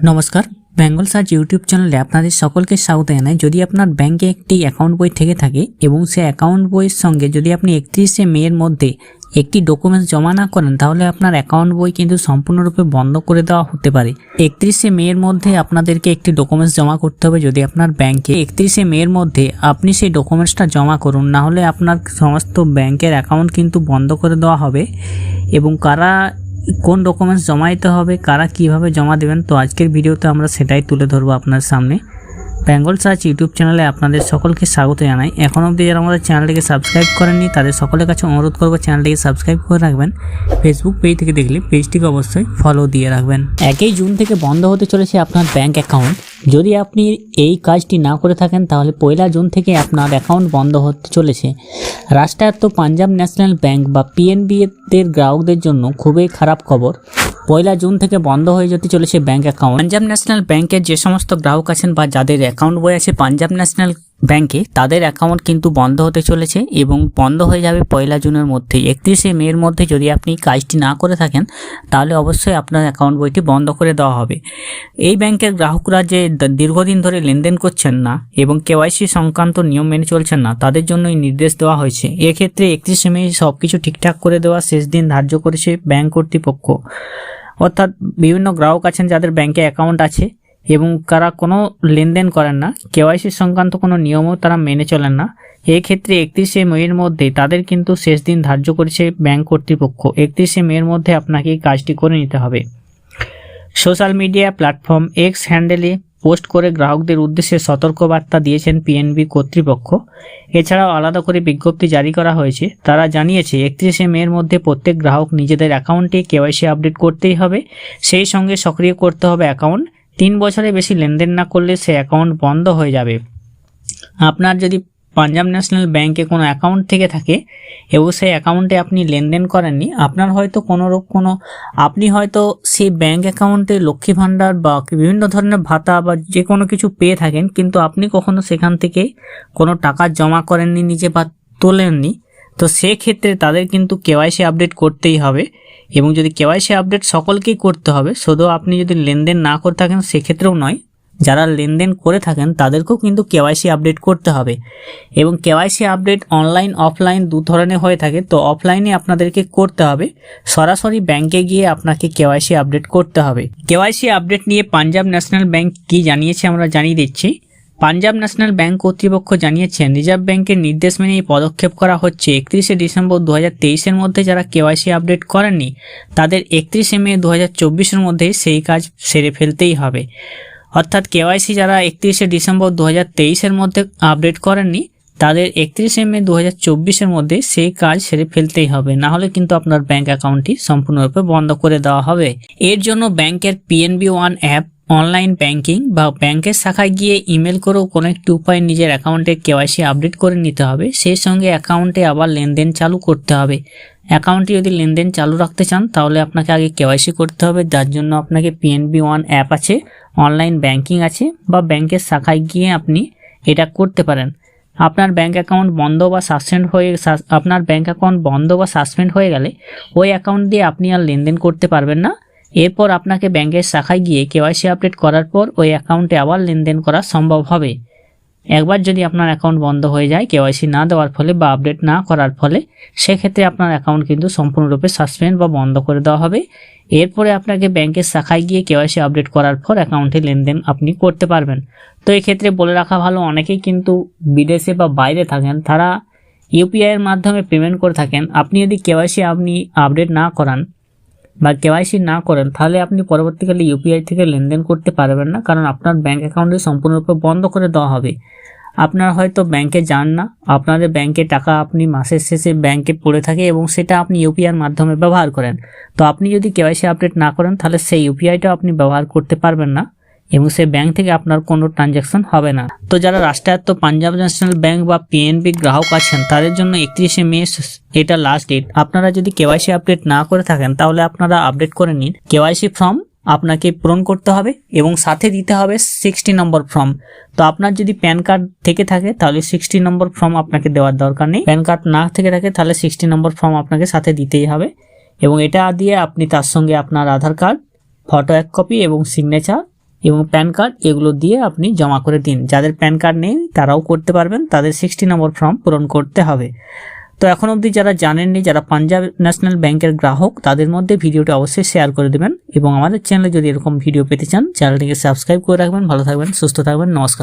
নমস্কার, Bengal search YouTube চ্যানেলে আপনাদের সকলকে স্বাগত জানাই। যদি আপনার ব্যাংকে একটি অ্যাকাউন্ট বই থেকে থাকে এবং সেই অ্যাকাউন্ট বইয়ের সঙ্গে যদি আপনি একত্রিশে মেয়ের মধ্যে একটি ডকুমেন্টস জমা না করেন, তাহলে আপনার অ্যাকাউন্ট বই কিন্তু সম্পূর্ণরূপে বন্ধ করে দেওয়া হতে পারে। একত্রিশে মেয়ের মধ্যে আপনাদেরকে একটি ডকুমেন্টস জমা করতে হবে যদি আপনার ব্যাংকে একত্রিশে মেয়ের মধ্যে আপনি সেই ডকুমেন্টসটা জমা করুন। না হলে আপনার সমস্ত ব্যাংকের অ্যাকাউন্ট কিন্তু বন্ধ করে দেওয়া হবে এবং কারা কোন ডকুমেন্টস জমা দিতে হবে, কারা কীভাবে জমা দেবেন, তো আজকের ভিডিওতে আমরা সেটাই তুলে ধরবো আপনার সামনে। বেঙ্গল সার্চ ইউটিউব চ্যানেলে আপনাদের সকলকে স্বাগত জানাই। এখন অবধি যারা আমাদের চ্যানেলটিকে সাবস্ক্রাইব করেননি, তাদের সকলের কাছে অনুরোধ করব চ্যানেলটিকে সাবস্ক্রাইব করে রাখবেন। ফেসবুক পেজ থেকে দেখলে পেজটিকে অবশ্যই ফলো দিয়ে রাখবেন। একই জুন থেকে বন্ধ হতে চলেছে আপনার ব্যাঙ্ক অ্যাকাউন্ট যদি আপনি এই কাজটি না করে থাকেন, তাহলে পয়লা জুন থেকে আপনার অ্যাকাউন্ট বন্ধ হতে চলেছে। রাষ্ট্রায়ত্ত পাঞ্জাব ন্যাশনাল ব্যাংক বা পিএনবি এর গ্রাহকদের জন্য খুবই খারাপ খবর। পয়লা জুন থেকে বন্ধ হয়ে যেতে চলেছে ব্যাংক অ্যাকাউন্ট পাঞ্জাব ন্যাশনাল ব্যাংকের যে সমস্ত গ্রাহক আছেন বা যাদের অ্যাকাউন্ট বই আছে, পাঞ্জাব ন্যাশনাল ব্যাংকে তাদের অ্যাকাউন্ট কিন্তু বন্ধ হতে চলেছে এবং বন্ধ হয়ে যাবে পয়লা জুনের মধ্যে একত্রিশে মের মধ্যে যদি আপনি কাজটি না করে থাকেন, তাহলে অবশ্যই আপনার অ্যাকাউন্ট বইটি বন্ধ করে দেওয়া হবে। এই ব্যাংকের গ্রাহকরা যে দীর্ঘদিন ধরে লেনদেন করছেন না এবং কেওয়াইসি সংক্রান্ত নিয়ম মেনে চলছেন না, তাদের জন্য এই নির্দেশ দেওয়া হয়েছে। এক্ষেত্রে একত্রিশে মে সব কিছু ঠিকঠাক করে দেওয়া শেষ দিন ধার্য করেছে ব্যাংক কর্তৃপক্ষ। অর্থাৎ বিভিন্ন গ্রাহক আছেন যাদের ব্যাংকে অ্যাকাউন্ট আছে। এবং তারা কোনো লেনদেন করেন না, কেওয়াইসি সংক্রান্ত কোনো নিয়মও তারা মেনে চলেন না। এক্ষেত্রে একত্রিশে মেয়ের মধ্যে তাদের কিন্তু শেষ দিন ধার্য করেছে ব্যাংক কর্তৃপক্ষ। একত্রিশে মেয়ের মধ্যে আপনাকে কাজটি করে নিতে হবে। সোশ্যাল মিডিয়া প্ল্যাটফর্ম এক্স হ্যান্ডেলে পোস্ট করে গ্রাহকদের উদ্দেশ্যে সতর্কবার্তা দিয়েছেন পিএনবি কর্তৃপক্ষ। এছাড়াও আলাদা করে বিজ্ঞপ্তি জারি করা হয়েছে। তারা জানিয়েছে, একত্রিশে মের মধ্যে প্রত্যেক গ্রাহক নিজেদের অ্যাকাউন্টে কেওয়াইসি আপডেট করতেই হবে। সেই সঙ্গে সক্রিয় করতে হবে অ্যাকাউন্ট। তিন বছরে বেশি লেনদেন না করলে সে অ্যাকাউন্ট বন্ধ হয়ে যাবে। আপনার যদি পাঞ্জাব ন্যাশনাল ব্যাংকে কোনো অ্যাকাউন্ট থেকে থাকে এবং সেই অ্যাকাউন্টে আপনি লেনদেন করেননি, আপনার হয়তো কোনো রকম কোনো আপনি হয়তো সেই ব্যাংক অ্যাকাউন্টে লক্ষ্মী ভাণ্ডার বা বিভিন্ন ধরনের ভাতা বা যে কোনো কিছু পেয়ে থাকেন, কিন্তু আপনি কখনো সেখান থেকে কোনো টাকা জমা করেননি, নিজে বা তোলেননি, তো সেক্ষেত্রে তাদের কিন্তু কেওয়াইসি আপডেট করতেই হবে। এবং যদি কেওয়াইসি আপডেট সকলকেই করতে হবে শুধু আপনি যদি লেনদেন না করে থাকেন সেক্ষেত্রেও নয়। যারা লেনদেন করে থাকেন তাদেরকেও কিন্তু কেওয়াইসি আপডেট করতে হবে। এবং কেওয়াইসি আপডেট অনলাইন, অফলাইন দু ধরনের হয়ে থাকে, তো অফলাইনে আপনাদেরকে করতে হবে। সরাসরি ব্যাংকে গিয়ে আপনাকে কেওয়াইসি আপডেট করতে হবে। কেওয়াইসি আপডেট নিয়ে পাঞ্জাব ন্যাশনাল ব্যাংক কি জানিয়েছে আমরা জানিয়ে দিচ্ছি। পাঞ্জাব ন্যাশনাল ব্যাংক কর্তৃপক্ষ জানিয়েছেন, রিজার্ভ ব্যাংকের নির্দেশ মেনে এই পদক্ষেপ করা হচ্ছে। একত্রিশে ডিসেম্বর দু হাজার মধ্যে যারা কেওয়াইসি আপডেট করেননি, তাদের একত্রিশে মে দু হাজার মধ্যেই সেই কাজ সেরে ফেলতেই হবে। অর্থাৎ কেওয়াইসি যারা একত্রিশে ডিসেম্বর দু হাজার মধ্যে আপডেট করেননি, তাদের একত্রিশে মে দু হাজার মধ্যে সেই কাজ সেরে ফেলতেই হবে। না হলে কিন্তু আপনার ব্যাংক অ্যাকাউন্টটি সম্পূর্ণরূপে বন্ধ করে দেওয়া হবে। এর জন্য ব্যাংকের PNB one app online banking বা ব্যাংকের শাখায় গিয়ে ইমেল করেও কোনো একটি উপায়ে নিজের অ্যাকাউন্টে কেওয়াইসি আপডেট করে নিতে হবে। সেই সঙ্গে অ্যাকাউন্টে আবার লেনদেন চালু করতে হবে। অ্যাকাউন্টে যদি লেনদেন চালু রাখতে চান, তাহলে আপনাকে আগে কেওয়াইসি করতে হবে। যার জন্য আপনাকে পিএনবি ওয়ান অ্যাপ আছে, অনলাইন ব্যাংকিং আছে বা ব্যাংকের শাখায় গিয়ে আপনি এটা করতে পারেন। আপনার ব্যাংক অ্যাকাউন্ট বন্ধ বা সাসপেন্ড হয়ে আপনার ব্যাংক অ্যাকাউন্ট বন্ধ বা সাসপেন্ড হয়ে গেলে ওই অ্যাকাউন্ট দিয়ে আপনি আর লেনদেন করতে পারবেন না। এরপর আপনাকে ব্যাংকের শাখায় গিয়ে কেওয়াইসি আপডেট করার পর ওই অ্যাকাউন্টে আবার লেনদেন করা সম্ভব হবে। একবার যদি আপনার অ্যাকাউন্ট বন্ধ হয়ে যায়, কেওয়াইসি না দেওয়ার ফলে বা আপডেট না করার ফলে, সেক্ষেত্রে আপনার অ্যাকাউন্ট কিন্তু সম্পূর্ণরূপে সাসপেন্ড বা বন্ধ করে দেওয়া হবে। এরপরে আপনাকে ব্যাংকের শাখায় গিয়ে কেওয়াইসি আপডেট করার পর অ্যাকাউন্টে লেনদেন আপনি করতে পারবেন। তো এক্ষেত্রে বলে রাখা ভালো, অনেকেই কিন্তু বিদেশে বা বাইরে থাকেন, তারা ইউপিআইয়ের মাধ্যমে পেমেন্ট করে থাকেন। আপনি যদি কেওয়াইসি আপনি আপডেট না করান বা কেওয়াইসি না করেন, তাহলে আপনি পরবর্তীকালে ইউপিআই থেকে লেনদেন করতে পারবেন না, কারণ আপনার ব্যাঙ্ক অ্যাকাউন্টে সম্পূর্ণরূপে বন্ধ করে দেওয়া হবে। আপনার হয়তো ব্যাংকে যান না, আপনাদের ব্যাংকে টাকা আপনি মাসের শেষে ব্যাংকে পড়ে থাকে এবং সেটা আপনি ইউপিআইয়ের মাধ্যমে ব্যবহার করেন। তো আপনি যদি কেওয়াইসি আপডেট না করেন, তাহলে সেই ইউপিআইটাও আপনি ব্যবহার করতে পারবেন না। এবং সেই ব্যাংক থেকে আপনার কোনো ট্রানজ্যাকশন হবে না। তো যারা রাষ্ট্রায়ত্ত পাঞ্জাব ন্যাশনাল ব্যাংক বা পিএনবি গ্রাহক আছেন, তাদের জন্য একত্রিশে মে এটা লাস্ট ডেট আপনারা যদি কেওয়াইসি আপডেট না করে থাকেন, তাহলে আপনারা আপডেট করে নিন। কেওয়াইসি ফর্ম আপনাকে পূরণ করতে হবে এবং সাথে দিতে হবে সিক্সটি নম্বর ফর্ম তো আপনার যদি প্যান কার্ড থেকে থাকে, তাহলে সিক্সটি নম্বর ফর্ম আপনাকে দেওয়ার দরকার নেই। প্যান কার্ড না থেকে থাকে, তাহলে সিক্সটি নম্বর ফর্ম আপনাকে সাথে দিতেই হবে। এবং এটা দিয়ে আপনি তার সঙ্গে আপনার আধার কার্ড ফটো এক কপি এবং সিগনেচার এবং প্যান কার্ড এগুলো দিয়ে আপনি জমা করে দিন। যাদের প্যান কার্ড নেই, তারাও করতে পারবেন। তাদের সিক্সটি নম্বর ফর্ম পূরণ করতে হবে। তো এখন অবধি যারা জানেননি, যারা পাঞ্জাব ন্যাশনাল ব্যাংকের গ্রাহক, তাদের মধ্যে ভিডিওটি অবশ্যই শেয়ার করে দেবেন এবং আমাদের চ্যানেলে যদি এরকম ভিডিও পেতে চান, চ্যানেলটিকে সাবস্ক্রাইব করে রাখবেন। ভালো থাকবেন, সুস্থ থাকবেন, নমস্কার।